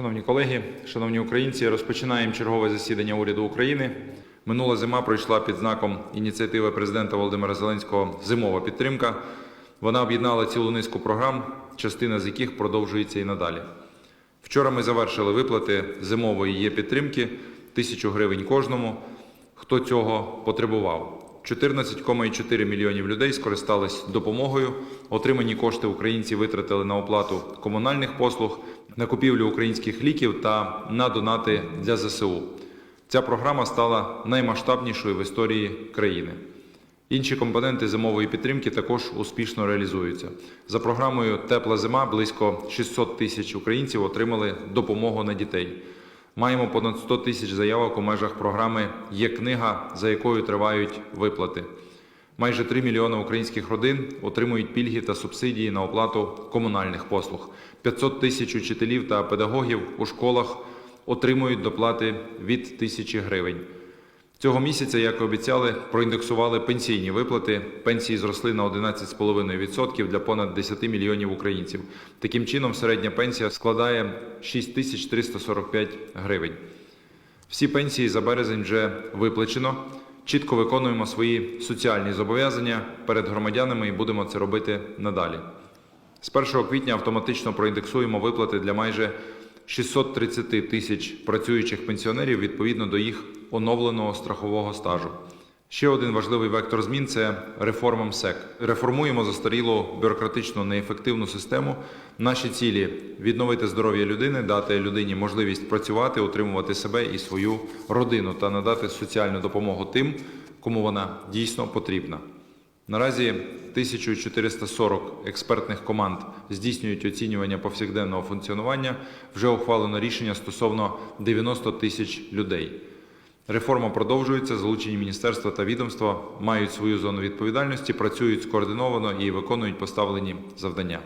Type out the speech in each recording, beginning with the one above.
Шановні колеги, шановні українці, розпочинаємо чергове засідання уряду України. Минула зима пройшла під знаком ініціативи президента Володимира Зеленського Зимова підтримка. Вона об'єднала цілу низку програм, частина з яких продовжується і надалі. Вчора ми завершили виплати зимової є підтримки тисячу гривень кожному, хто цього потребував. 14,4 мільйонів людей скористались допомогою. Отримані кошти українці витратили на оплату комунальних послуг, на купівлю українських ліків та на донати для ЗСУ. Ця програма стала наймасштабнішою в історії країни. Інші компоненти зимової підтримки також успішно реалізуються. За програмою Тепла зима близько 600 тисяч українців отримали допомогу на дітей. Маємо понад 100 тисяч заявок у межах програми Є книга, за якою тривають виплати. Майже 3 мільйони українських родин отримують пільги та субсидії на оплату комунальних послуг. 500 тисяч учителів та педагогів у школах отримують доплати від тисячі гривень. Цього місяця, як і обіцяли, проіндексували пенсійні виплати. Пенсії зросли на 11,5% для понад 10 мільйонів українців. Таким чином, середня пенсія складає 6345 гривень. Всі пенсії за березень вже виплачено. Чітко виконуємо свої соціальні зобов'язання перед громадянами і будемо це робити надалі. З 1 квітня автоматично проіндексуємо виплати для майже 630 тисяч працюючих пенсіонерів відповідно до їх оновленого страхового стажу. Ще один важливий вектор змін це реформа МСЕК. Реформуємо застарілу бюрократичну неефективну систему. Наші цілі відновити здоров'я людини, дати людині можливість працювати, утримувати себе і свою родину та надати соціальну допомогу тим, кому вона дійсно потрібна. Наразі 1440 експертних команд здійснюють оцінювання повсякденного функціонування. Вже ухвалено рішення стосовно 90 тисяч людей. Реформа продовжується. Залучені міністерства та відомства мають свою зону відповідальності, працюють скоординовано і виконують поставлені завдання.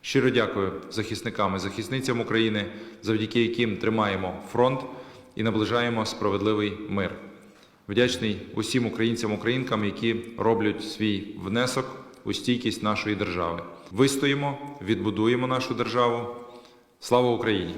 Щиро дякую захисникам і захисницям України, завдяки яким тримаємо фронт і наближаємо справедливий мир. Вдячний усім українцям українкам, які роблять свій внесок у стійкість нашої держави. Вистоїмо, відбудуємо нашу державу. Слава Україні!